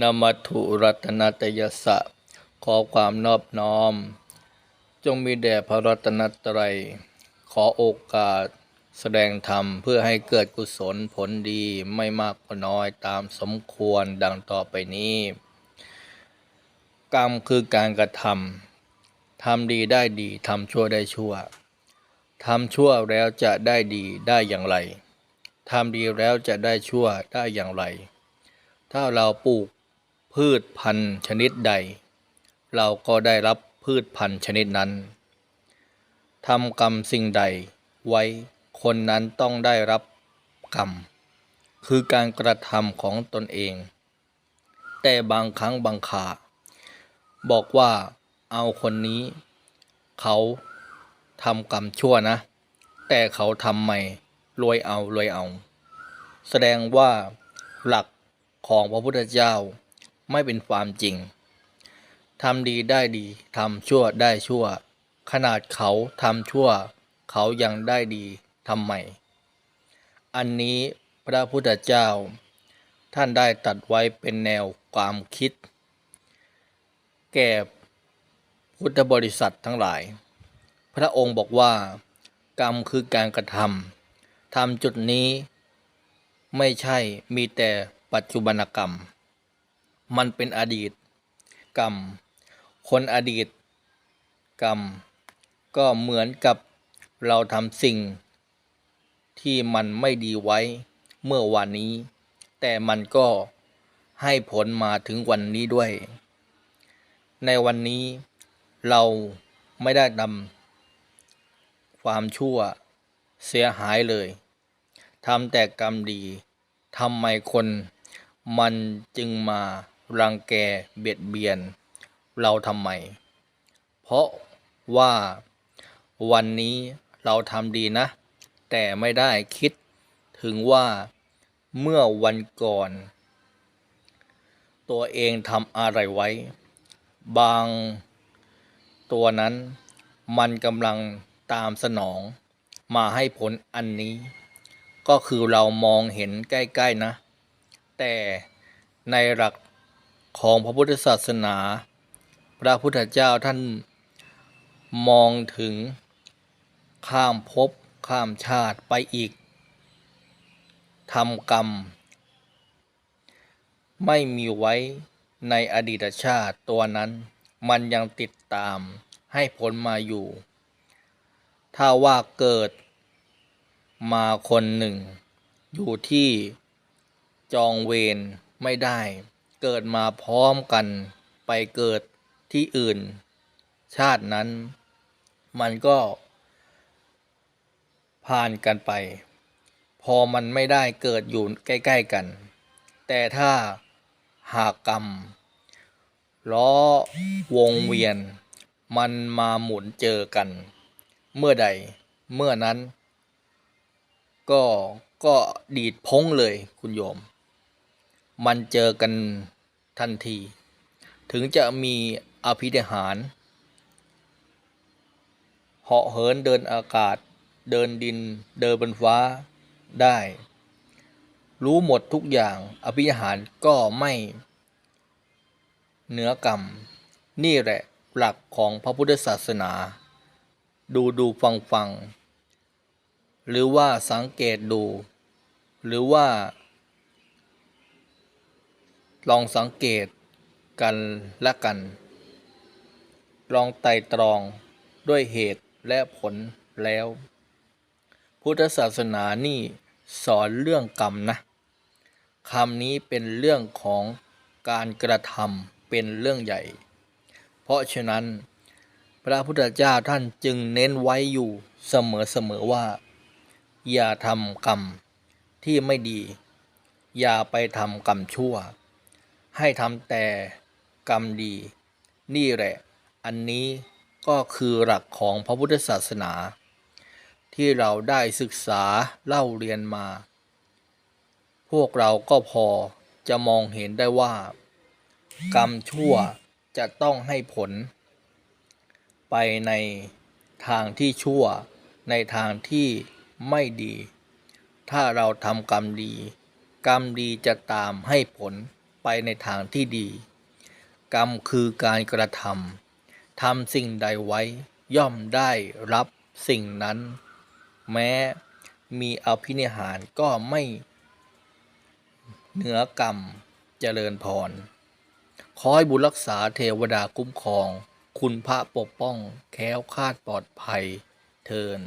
นมัตถุรัตนตยสะ ขอความนอบน้อม จงมีแด่พระรัตนตรัย ขอโอกาสแสดงธรรมเพื่อให้เกิดกุศลผลดีไม่มากก็น้อยตามสมควรดังต่อไปนี้ กรรมคือการกระทำทำดีได้ดีทำชั่วได้ชั่วทำชั่วแล้วจะได้ดีได้อย่างไรทำดีแล้วจะได้ชั่วได้อย่างไร ถ้าเราปลูก พืชพันธุ์ชนิดใด เราก็ได้รับพืชพันธุ์ชนิดนั้นทำกรรมสิ่งใดไว้คนนั้นต้องได้รับกรรม คือการกระทำของตนเอง แต่บางครั้งบางคาบอกว่าเอาคนนี้ เขาทำกรรมชั่วนะ แต่เขาทำไม่รวยเอารวยเอา แสดงว่าหลักของพระพุทธเจ้า ไม่เป็นความจริงทำดีได้ดีทำชั่วได้ชั่ว ขนาดเขาทำชั่ว เขายังได้ดีทำไมอันนี้พระพุทธเจ้า ท่านได้ตัดไว้เป็นแนวความคิด แก่พุทธบริษัททั้งหลาย พระองค์บอกว่า กรรมคือการกระทำทำจุดนี้ ไม่ใช่มีแต่ปัจจุบันกรรม มันเป็นอดีต กรรม คนอดีต กรรม ก็เหมือนกับเราทำสิ่ง ที่มันไม่ดีไว้เมื่อวันนี้ แต่มันก็ให้ผลมาถึงวันนี้ด้วย ในวันนี้เราไม่ได้นำความชั่วเสียหายเลยทำแต่กรรมดีทำไมคนมันจึงมา รังแกเบียดเบียน เราทำไม เพราะว่าวันนี้เราทำดีนะ แต่ไม่ได้คิดถึงว่าเมื่อวันก่อน ตัวเองทำอะไรไว้ บางตัวนั้นมันกำลังตามสนองมาให้ผลอันนี้ ก็คือเรามองเห็นใกล้ ๆ นะ แต่ในหลัก ของพระพุทธศาสนา พระพุทธเจ้าท่านมองถึงข้ามภพข้ามชาติไปอีกทำกรรม ไม่มีไว้ในอดีตชาติตัวนั้นมันยังติดตามให้ผลมาอยู่ ถ้าว่าเกิดมาคนหนึ่ง อยู่ที่จองเวรไม่ได้ เกิดมาพร้อมกันไปเกิดที่อื่น ชาตินั้น มันก็ผ่านกันไป พอมันไม่ได้เกิดอยู่ใกล้ ๆกัน แต่ถ้าหากกรรม ล้อวงเวียน มันมาหมุนเจอกัน เมื่อใดเมื่อนั้น ก็ก็ดีดพ้งเลยคุณโยม มันเจอกันทันที ถึงจะมีอภิธิหารเหาะเหินเดินอากาศ เดินดิน เดินบนฟ้าได้ รู้หมดทุกอย่าง อภิธิหารก็ไม่เหนือกรรม นี่แหละหลักของพระพุทธศาสนา ดูดูฟังฟัง หรือว่าสังเกตดู หรือว่า ลองสังเกตกันและกัน ลองไต่ตรองด้วยเหตุและผลแล้ว พุทธศาสนานี่สอนเรื่องกรรมนะคำนี้เป็นเรื่องของการกระทำเป็นเรื่องใหญ่ เพราะฉะนั้น พระพุทธเจ้าท่านจึงเน้นไว้อยู่เสมอๆว่า อย่าทำกรรมที่ไม่ดี อย่าไปทำกรรมชั่ว ให้ทำแต่กรรมดี นี่แหละ อันนี้ก็คือหลักของพระพุทธศาสนา ที่เราได้ศึกษาเล่าเรียนมา พวกเราก็พอจะมองเห็นได้ว่า กรรมชั่วจะต้องให้ผล ไปในทางที่ชั่วในทางที่ไม่ดี ถ้าเราทำกรรมดี กรรมดีจะตามให้ผล ไปในทางที่ดี กรรมคือการกระทำทำสิ่งใดไว้ย่อมได้รับสิ่งนั้น แม้มีอภินิหารก็ไม่เหนือกรรมเจริญพรขอให้บุญรักษาเทวดาคุ้มครอง คุณพระปกป้องแค้วคาดปลอดภัยเทิน